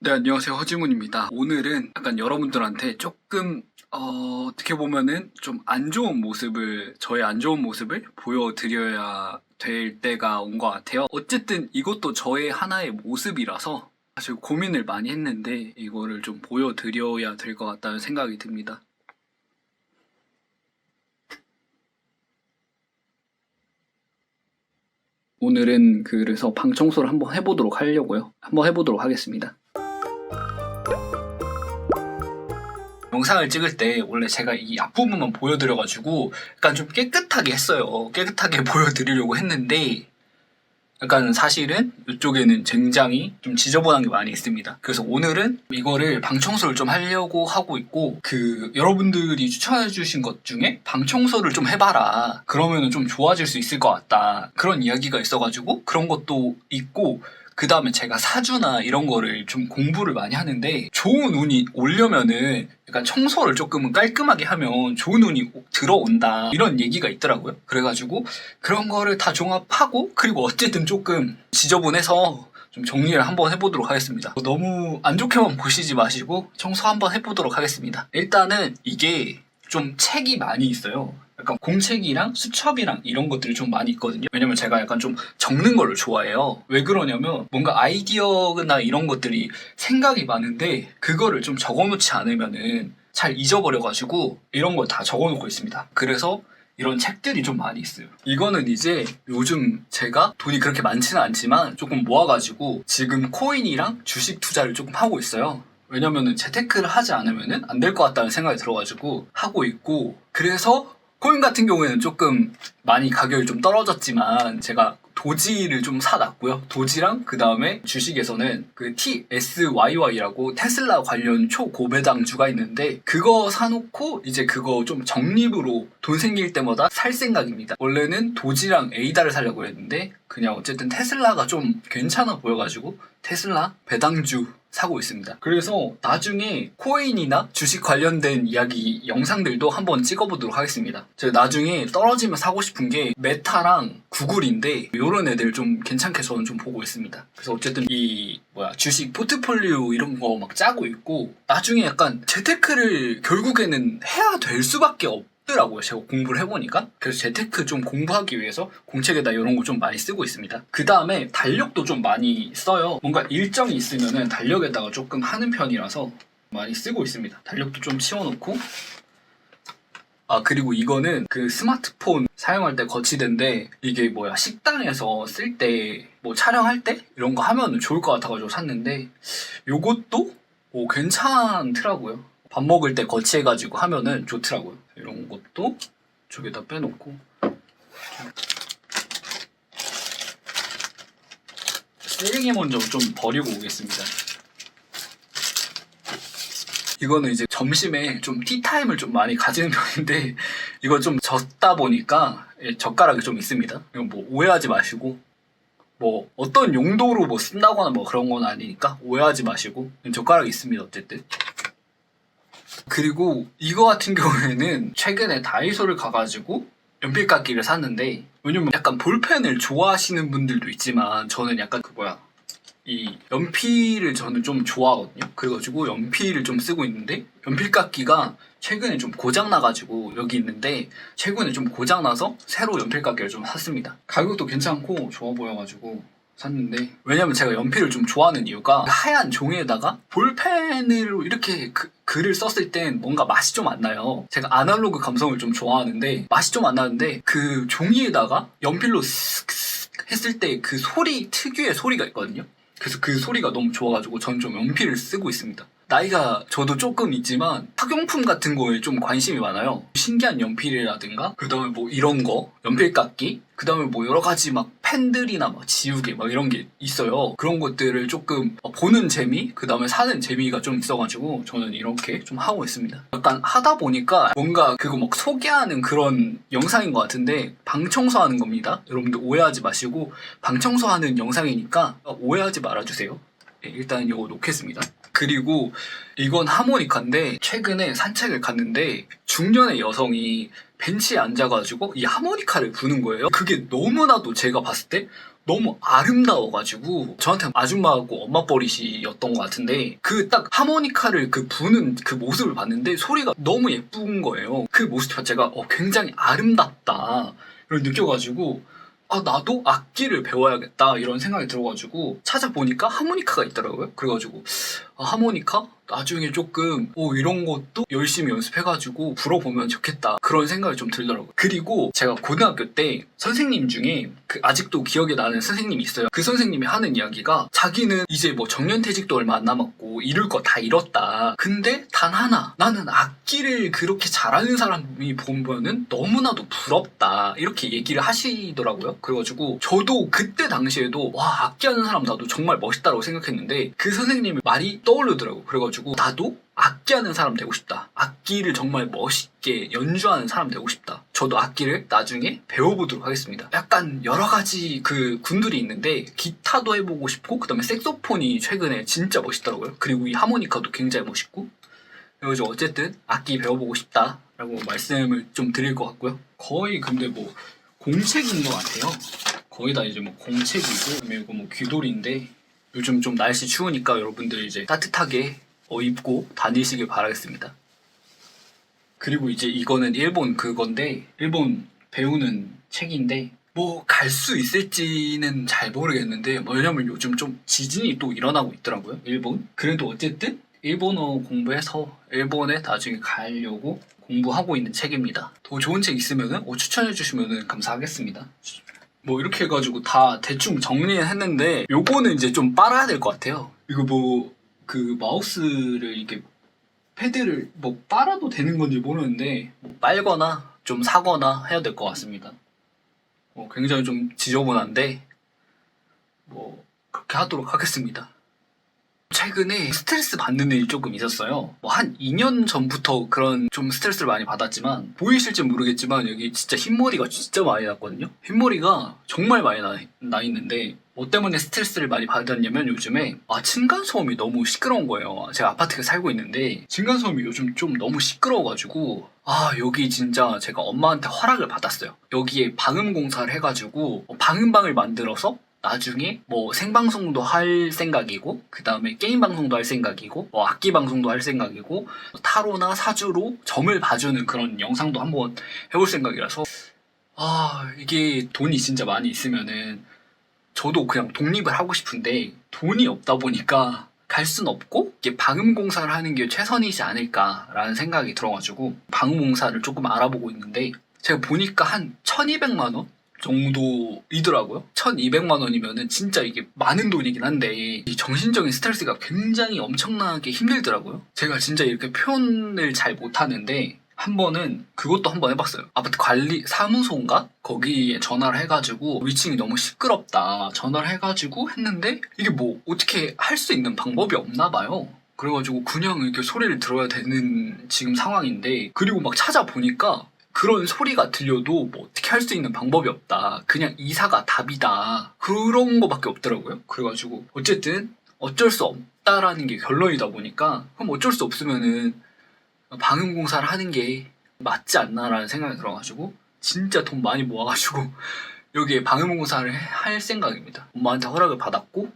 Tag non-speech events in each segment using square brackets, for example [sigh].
네, 안녕하세요. 허지문입니다. 오늘은 약간 여러분들한테 조금, 어, 어떻게 보면은 좀 안 좋은 모습을, 저의 안 좋은 모습을 보여드려야 될 때가 온 것 같아요. 어쨌든 이것도 저의 하나의 모습이라서 사실 고민을 많이 했는데 이거를 좀 보여드려야 될 것 같다는 생각이 듭니다. 오늘은 그래서 방 청소를 한번 해보도록 하려고요. 한번 해보도록 하겠습니다. 영상을 찍을 때 원래 제가 이 앞부분만 보여드려가지고 약간 좀 깨끗하게 했어요. 깨끗하게 [laughs] 보여드리려고 했는데 약간 사실은 이쪽에는 굉장히 좀 지저분한 게 많이 있습니다. 그래서 오늘은 이거를 방 청소를 좀 하려고 하고 있고 그 여러분들이 추천해 주신 것 중에 방 청소를 좀 해봐라. 그러면은 좀 좋아질 수 있을 것 같다. 그런 이야기가 있어가지고 그런 것도 있고 그 다음에 제가 사주나 이런 거를 좀 공부를 많이 하는데 좋은 운이 오려면은 약간 청소를 조금은 깔끔하게 하면 좋은 운이 들어온다 이런 얘기가 있더라고요. 그래가지고 그런 거를 다 종합하고 그리고 어쨌든 조금 지저분해서 좀 정리를 한번 해보도록 하겠습니다. 너무 안 좋게만 보시지 마시고 청소 한번 해보도록 하겠습니다. 일단은 이게 좀 책이 많이 있어요. 약간 공책이랑 수첩이랑 이런 것들이 좀 많이 있거든요. 왜냐면 제가 약간 좀 적는 거를 좋아해요. 왜 그러냐면 뭔가 아이디어나 이런 것들이 생각이 많은데 그거를 좀 적어놓지 않으면은 잘 잊어버려가지고 이런 걸 다 적어놓고 있습니다. 그래서 이런 책들이 좀 많이 있어요. 이거는 이제 요즘 제가 돈이 그렇게 많지는 않지만 조금 모아가지고 지금 코인이랑 주식 투자를 조금 하고 있어요. 왜냐면은 재테크를 하지 않으면은 안 될 것 같다는 생각이 들어가지고 하고 있고 그래서 코인 같은 경우에는 조금 많이 가격이 좀 떨어졌지만 제가 도지를 좀 사놨고요. 도지랑 그 다음에 주식에서는 그 TSYY라고 테슬라 관련 초고배당주가 있는데 그거 사놓고 이제 그거 좀 적립으로 돈 생길 때마다 살 생각입니다. 원래는 도지랑 에이다를 사려고 했는데 그냥 어쨌든 테슬라가 좀 괜찮아 보여가지고 테슬라 배당주 사고 있습니다. 그래서 나중에 코인이나 주식 관련된 이야기 영상들도 한번 찍어보도록 하겠습니다. 제가 나중에 떨어지면 사고 싶은 게 메타랑 구글인데 이런 애들 좀 괜찮게 저는 좀 보고 있습니다. 그래서 어쨌든 이 뭐야 주식 포트폴리오 이런 거 막 짜고 있고 나중에 약간 재테크를 결국에는 해야 될 수밖에 없. 더라고요. 제가 공부를 해보니까. 그래서 재테크 좀 공부하기 위해서 공책에다 이런 거 좀 많이 쓰고 있습니다. 그 다음에 달력도 좀 많이 써요. 뭔가 일정이 있으면은 달력에다가 조금 하는 편이라서 많이 쓰고 있습니다. 달력도 좀 치워놓고. 아, 그리고 이거는 그 스마트폰 사용할 때 거치대인데 이게 뭐야, 식당에서 쓸 때, 뭐 촬영할 때? 이런 거 하면 좋을 것 같아가지고 샀는데 요것도 오, 괜찮더라고요. 밥 먹을 때 거치해가지고 하면은 좋더라고요. 이런 것도 저기다 빼놓고 쓰레기 먼저 좀 버리고 오겠습니다. 이거는 이제 점심에 좀 티타임을 좀 많이 가지는 [laughs] 편인데 이거 좀 젓다 보니까 예, 젓가락이 좀 있습니다. 뭐 오해하지 마시고 뭐 어떤 용도로 뭐 쓴다거나 뭐 그런 건 아니니까 오해하지 마시고 젓가락이 있습니다 어쨌든 그리고 이거 같은 경우에는 최근에 다이소를 가가지고 연필깎이를 샀는데 왜냐면 약간 볼펜을 좋아하시는 분들도 있지만 저는 약간 그 뭐야 이 연필을 저는 좀 좋아하거든요. 그래가지고 연필을 좀 쓰고 있는데 연필깎이가 최근에 좀 고장 나가지고 여기 있는데 최근에 좀 고장 나서 새로 연필깎이를 좀 샀습니다. 가격도 괜찮고 좋아 보여가지고 샀는데 왜냐면 제가 연필을 좀 좋아하는 이유가 하얀 종이에다가 볼펜으로 이렇게 그- 글을 썼을 땐 뭔가 맛이 좀 안 나요. 제가 아날로그 감성을 좀 좋아하는데 맛이 좀 안 나는데 그 종이에다가 연필로 슥슥 했을 때 그 소리 특유의 소리가 있거든요. 그래서 그 소리가 너무 좋아가지고 저는 좀 연필을 쓰고 있습니다. 나이가 저도 조금 있지만 학용품 같은 거에 좀 관심이 많아요. 신기한 연필이라든가 그다음에 뭐 이런 거 연필깎이 그다음에 뭐 여러 가지 막 펜들이나 막 지우개 막 이런 게 있어요. 그런 것들을 조금 보는 재미 그다음에 사는 재미가 좀 있어가지고 저는 이렇게 좀 하고 있습니다. 약간 하다 보니까 뭔가 그거 막 소개하는 그런 영상인 것 같은데 방 청소하는 겁니다. 여러분들 오해하지 마시고 방 청소하는 영상이니까 오해하지 말아주세요. 네, 일단 이거 놓겠습니다. 그리고 이건 하모니카인데 최근에 산책을 갔는데 중년의 여성이 벤치에 앉아가지고 이 하모니카를 부는 거예요. 그게 너무나도 제가 봤을 때 너무 아름다워가지고 저한테 아줌마하고 엄마 버릇이었던 것 같은데 그 딱 하모니카를 그 부는 그 모습을 봤는데 소리가 너무 예쁜 거예요. 그 모습 자체가 어, 굉장히 아름답다. 를 느껴가지고 아 나도 악기를 배워야겠다 이런 생각이 들어가지고 찾아보니까 하모니카가 있더라고요. 그래가지고 아, 하모니카 나중에 조금 오 이런 것도 열심히 연습해가지고 불어보면 좋겠다 그런 생각이 좀 들더라고요. 그리고 제가 고등학교 때 선생님 중에 그 아직도 기억에 나는 선생님이 있어요. 그 선생님이 하는 이야기가 자기는 이제 뭐 정년퇴직도 얼마 안 남았고 이룰 거 다 잃었다. 근데 단 하나 나는 악기를 그렇게 잘하는 사람이 보면은 너무나도 부럽다 이렇게 얘기를 하시더라고요. 그래가지고 저도 그때 당시에도 와 악기하는 사람 나도 정말 멋있다라고 생각했는데 그 선생님의 말이 떠오르더라고요. 그래가지고 나도 악기하는 사람 되고 싶다. 악기를 정말 멋있게 연주하는 사람 되고 싶다. 저도 악기를 나중에 배워보도록 하겠습니다. 약간 여러 가지 그 군들이 있는데 기타도 해보고 싶고 그다음에 색소폰이 최근에 진짜 멋있더라고요. 그리고 이 하모니카도 굉장히 멋있고 그래가지고 어쨌든 악기 배워보고 싶다라고 말씀을 좀 드릴 것 같고요. 거의 근데 뭐 공책인 것 같아요. 거의 다 이제 뭐 공책이고 그리고 뭐 귀돌이인데 요즘 좀 날씨 추우니까 여러분들 이제 따뜻하게 어, 입고 다니시길 바라겠습니다. 그리고 이제 이거는 일본 그건데 일본 배우는 책인데 뭐 갈 수 있을지는 잘 모르겠는데 뭐 왜냐면 요즘 좀 지진이 또 일어나고 있더라고요 일본. 그래도 어쨌든 일본어 공부해서 일본에 나중에 가려고 공부하고 있는 책입니다. 더 좋은 책 있으면은 어, 추천해 주시면은 감사하겠습니다. 뭐 이렇게 해가지고 다 대충 정리했는데 요거는 이제 좀 빨아야 될 것 같아요. 이거 뭐 그 마우스를 이렇게 패드를 뭐 빨아도 되는 건지 모르는데 뭐 빨거나 좀 사거나 해야 될 것 같습니다. 어, 굉장히 좀 지저분한데 뭐 그렇게 하도록 하겠습니다. 최근에 스트레스 받는 일이 조금 있었어요. 뭐 한 2년 전부터 그런 좀 스트레스를 많이 받았지만 보이실지 모르겠지만 여기 진짜 흰머리가 진짜 많이 났거든요. 흰머리가 정말 많이 나, 나 있는데 뭐 때문에 스트레스를 많이 받았냐면 요즘에 아 층간소음이 너무 시끄러운 거예요. 제가 아파트에 살고 있는데 층간소음이 요즘 좀 너무 시끄러워가지고 아 여기 진짜 제가 엄마한테 허락을 받았어요. 여기에 방음 공사를 해가지고 방음방을 만들어서 나중에 뭐 생방송도 할 생각이고 그 다음에 게임 방송도 할 생각이고 뭐 악기 방송도 할 생각이고 타로나 사주로 점을 봐주는 그런 영상도 한번 해볼 생각이라서 아 이게 돈이 진짜 많이 있으면은 저도 그냥 독립을 하고 싶은데 돈이 없다 보니까 갈 순 없고 이게 방음 공사를 하는 게 최선이지 않을까라는 생각이 들어가지고 방음 공사를 조금 알아보고 있는데 제가 보니까 한 1200만 원 정도이더라고요. 1200만 원이면은 진짜 이게 많은 돈이긴 한데 이 정신적인 스트레스가 굉장히 엄청나게 힘들더라고요. 제가 진짜 이렇게 표현을 잘 못하는데 한 번은 그것도 한 번 해봤어요. 아파트 관리 사무소인가? 거기에 전화를 해가지고 위층이 너무 시끄럽다. 전화를 해가지고 했는데 이게 뭐 어떻게 할 수 있는 방법이 없나 봐요. 그래가지고 그냥 이렇게 소리를 들어야 되는 지금 상황인데 그리고 막 찾아보니까 그런 소리가 들려도 뭐 어떻게 할 수 있는 방법이 없다. 그냥 이사가 답이다. 그런 거밖에 없더라고요. 그래가지고 어쨌든 어쩔 수 없다라는 게 결론이다 보니까 그럼 어쩔 수 없으면은 방음 공사를 하는 게 맞지 않나라는 생각이 들어가지고 진짜 돈 많이 모아가지고 [laughs] 여기에 방음 공사를 할 생각입니다. 엄마한테 허락을 받았고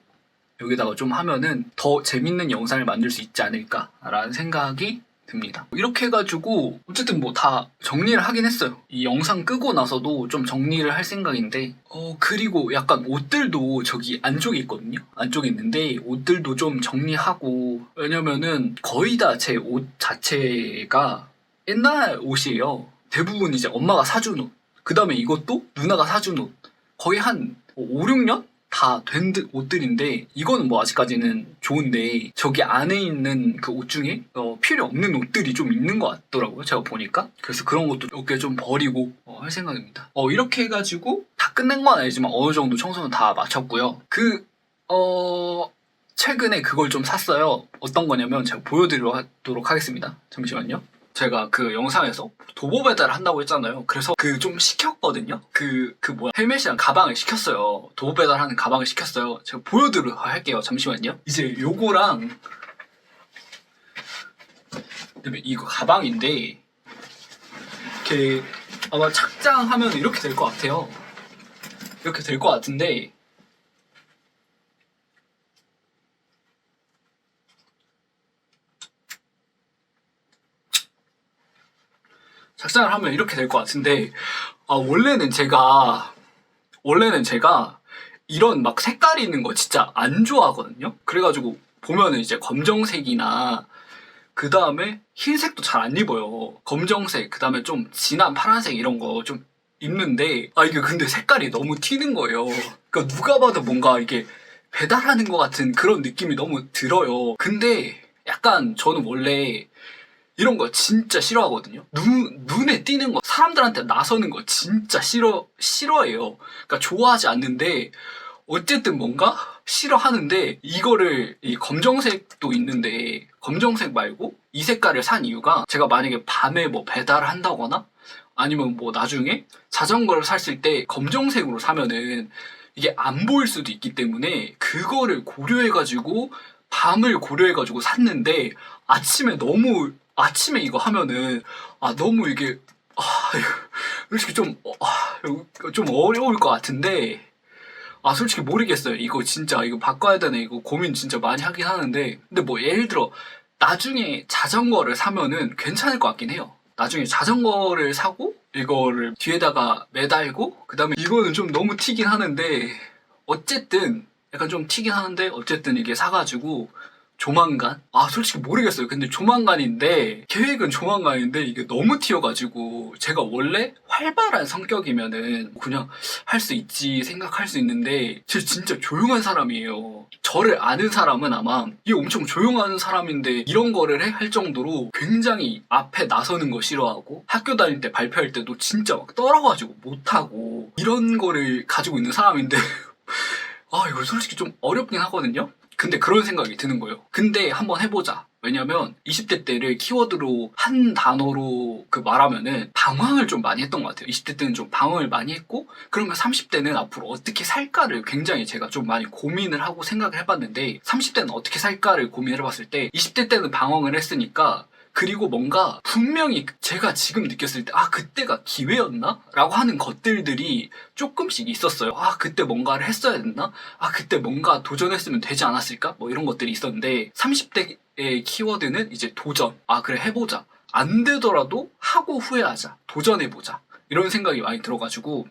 여기다가 좀 하면은 더 재밌는 영상을 만들 수 있지 않을까라는 생각이 듭니다. 이렇게 해가지고 어쨌든 뭐 다 정리를 하긴 했어요. 이 영상 끄고 나서도 좀 정리를 할 생각인데 어 그리고 약간 옷들도 저기 안쪽에 있거든요. 안쪽에 있는데 옷들도 좀 정리하고 왜냐면은 거의 다 제 옷 자체가 옛날 옷이에요. 대부분 이제 엄마가 사준 옷. 그 다음에 이것도 누나가 사준 옷. 거의 한 5, 6년? 다 된 옷들인데 이거는 뭐 아직까지는 좋은데 저기 안에 있는 그 옷 중에 어, 필요 없는 옷들이 좀 있는 것 같더라고요 제가 보니까. 그래서 그런 것도 몇 개 좀 버리고 어, 할 생각입니다. 어, 이렇게 해가지고 다 끝낸 건 아니지만 어느 정도 청소는 다 마쳤고요. 그 어... 최근에 그걸 좀 샀어요. 어떤 거냐면 제가 보여드리도록 하겠습니다. 잠시만요 제가 그 영상에서 도보 배달을 한다고 했잖아요. 그래서 그 좀 시켰거든요. 그, 그 뭐야. 헬멧이랑 가방을 시켰어요. 도보 배달하는 가방을 시켰어요. 제가 보여드리도록 할게요. 잠시만요. 이제 요거랑, 그다음에 이거 가방인데, 이렇게 아마 착장하면 이렇게 될 것 같아요. 이렇게 될 것 같은데, 작성을 하면 이렇게 될 것 같은데 아 원래는 제가 원래는 제가 이런 막 색깔이 있는 거 진짜 안 좋아하거든요. 그래가지고 보면은 이제 검정색이나 그 다음에 흰색도 잘 안 입어요. 검정색, 그 다음에 좀 진한 파란색 이런 거 좀 입는데 아 이게 근데 색깔이 너무 튀는 거예요. 그러니까 누가 봐도 뭔가 이게 배달하는 것 같은 그런 느낌이 너무 들어요. 근데 약간 저는 원래 이런 거 진짜 싫어하거든요. 눈, 눈에 띄는 거, 사람들한테 나서는 거 진짜 싫어, 싫어해요. 그러니까 좋아하지 않는데, 어쨌든 뭔가 싫어하는데, 이거를, 이 검정색도 있는데, 검정색 말고 이 색깔을 산 이유가, 제가 만약에 밤에 뭐 배달을 한다거나, 아니면 뭐 나중에 자전거를 샀을 때 검정색으로 사면은, 이게 안 보일 수도 있기 때문에, 그거를 고려해가지고, 밤을 고려해가지고 샀는데, 아침에 너무 아침에 이거 하면은 아 너무 이게 아 솔직히 좀 어, 아, 어려울 것 같은데 아 솔직히 모르겠어요. 이거 진짜 이거 바꿔야 되나 이거 고민 진짜 많이 하긴 하는데 근데 뭐 예를 들어 나중에 자전거를 사면은 괜찮을 것 같긴 해요. 나중에 자전거를 사고 이거를 뒤에다가 매달고 그 다음에 이거는 좀 너무 튀긴 하는데 어쨌든 약간 좀 튀긴 하는데 어쨌든 이게 사가지고 조만간? 아, 솔직히 모르겠어요. 근데 조만간인데, 계획은 조만간인데, 이게 너무 튀어가지고, 제가 원래 활발한 성격이면은, 그냥 할 수 있지 생각할 수 있는데, 제 진짜 조용한 사람이에요. 저를 아는 사람은 아마, 이게 엄청 조용한 사람인데, 이런 거를 해? 할 정도로 굉장히 앞에 나서는 거 싫어하고, 학교 다닐 때 발표할 때도 진짜 막 떨어가지고 못하고, 이런 거를 가지고 있는 사람인데, [laughs] 아, 이거 솔직히 좀 어렵긴 하거든요? 근데 그런 생각이 드는 거예요. 근데 한번 해보자. 왜냐면 20대 때를 키워드로 한 단어로 그 말하면은 방황을 좀 많이 했던 것 같아요. 20대 때는 좀 방황을 많이 했고 그러면 30대는 앞으로 어떻게 살까를 굉장히 제가 좀 많이 고민을 하고 생각을 해봤는데 30대는 어떻게 살까를 고민을 해봤을 때 20대 때는 방황을 했으니까 그리고 뭔가 분명히 제가 지금 느꼈을 때, 아, 그때가 기회였나? 라고 하는 것들들이 조금씩 있었어요. 아, 그때 뭔가를 했어야 됐나? 아, 그때 뭔가 도전했으면 되지 않았을까? 뭐 이런 것들이 있었는데, 30대의 키워드는 이제 도전. 아, 그래, 해보자. 안 되더라도 하고 후회하자. 도전해보자. 이런 생각이 많이 들어가지고,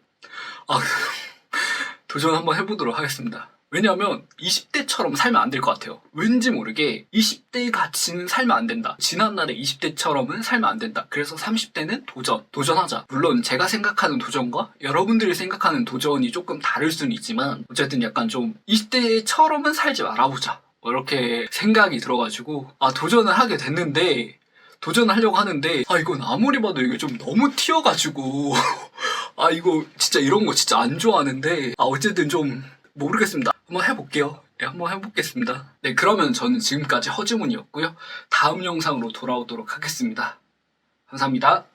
아, [laughs] 도전 한번 해보도록 하겠습니다. 왜냐면 20대처럼 살면 안 될 것 같아요. 왠지 모르게 20대 같이는 살면 안 된다. 지난날의 20대처럼은 살면 안 된다. 그래서 30대는 도전, 도전하자. 물론 제가 생각하는 도전과 여러분들이 생각하는 도전이 조금 다를 수는 있지만 어쨌든 약간 좀 20대처럼은 살지 말아보자. 뭐 이렇게 생각이 들어가지고 아 도전을 하게 됐는데 도전을 하려고 하는데 아 이건 아무리 봐도 이게 좀 너무 튀어가지고 [laughs] 아 이거 진짜 이런 거 진짜 안 좋아하는데 아 어쨌든 좀 모르겠습니다. 한번 해볼게요. 네, 한번 해보겠습니다. 네, 그러면 저는 지금까지 허즈문이었고요. 다음 영상으로 돌아오도록 하겠습니다. 감사합니다.